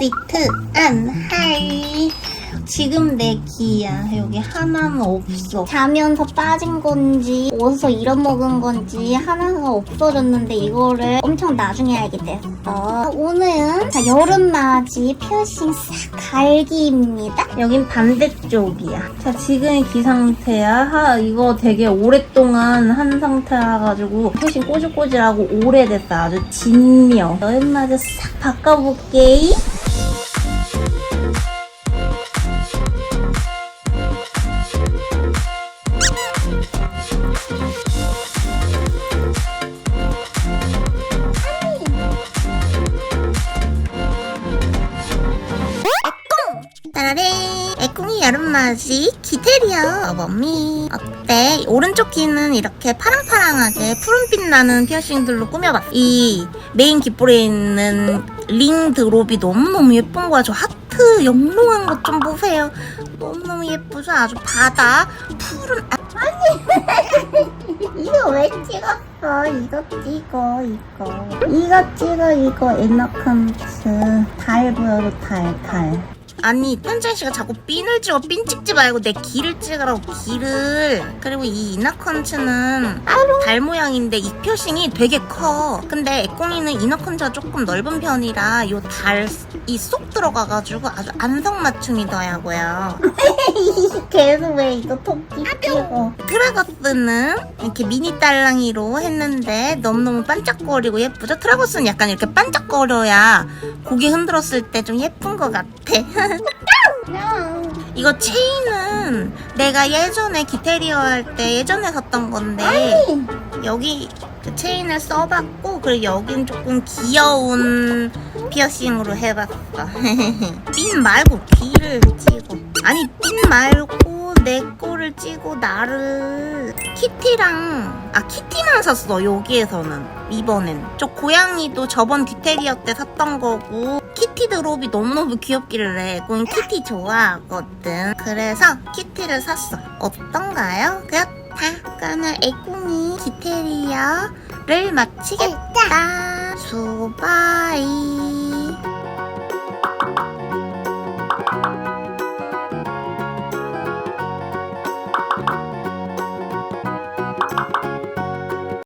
시트 안 하이. 지금 내 기야. 여기 하나는 없어. 자면서 빠진 건지 어디서 잃어먹은 건지 하나가 없어졌는데 이거를 엄청 나중에 알게 됐어. 오늘은 자, 여름맞이 피어싱 싹 갈기입니다. 여긴 반대쪽이야. 자 지금의 기 상태야. 하, 이거 되게 오랫동안 한 상태라 가지고 훨씬 꼬질꼬질하고 오래됐어. 아주 진명. 여름맞이 싹 바꿔볼게 애꿍이 여름맞이 기테리어 멈미 어때? 오른쪽 귀는 이렇게 파랑파랑하게 푸른빛 나는 피어싱들로 꾸며봤어 이 메인 귓볼에 있는 링 드롭이 너무너무 예쁜 거야 저 하트 영롱한 것 좀 보세요 너무너무 예쁘죠? 아주 바다 푸른 아, 이거 왜 찍었어? 이거 찍어 이거. 이거 찍어 이거 에너컨트 달 보여도 달 달. 아니 현진 씨가 자꾸 핀을 찍어. 핀 찍지 말고 내 귀를 찍으라고 귀를. 그리고 이 이너컨츠는 달 모양인데 이 표싱이 되게 커. 근데 애꽁이는 이너컨츠가 조금 넓은 편이라 요 달이 쏙 들어가가지고 아주 안성맞춤이더라고요. 계속 왜 이거 토끼 찍어? 트라거스는 이렇게 미니 딸랑이로 했는데 너무너무 반짝거리고 예쁘죠? 트라거스는 약간 이렇게 반짝거려야 고개 흔들었을 때 좀 예쁜 것 같아. 이거 체인은 내가 예전에 기테리어 할 때 예전에 샀던 건데 여기 그 체인을 써봤고 그리고 여긴 조금 귀여운 피어싱으로 해봤어. 핀 말고 귀를 찍어. 아니 핀 말고 내거 를 찍고 나를 키티랑 아 키티만 샀어 여기에서는. 이번엔. 저 고양이도 저번 귀테리어 때 샀던 거고 키티 드롭이 너무너무 귀엽길래 넌 키티 좋아하거든. 그래서 키티를 샀어. 어떤가요? 그렇다. 그러면 애꿍이 기테리어를 마치겠다. 수바이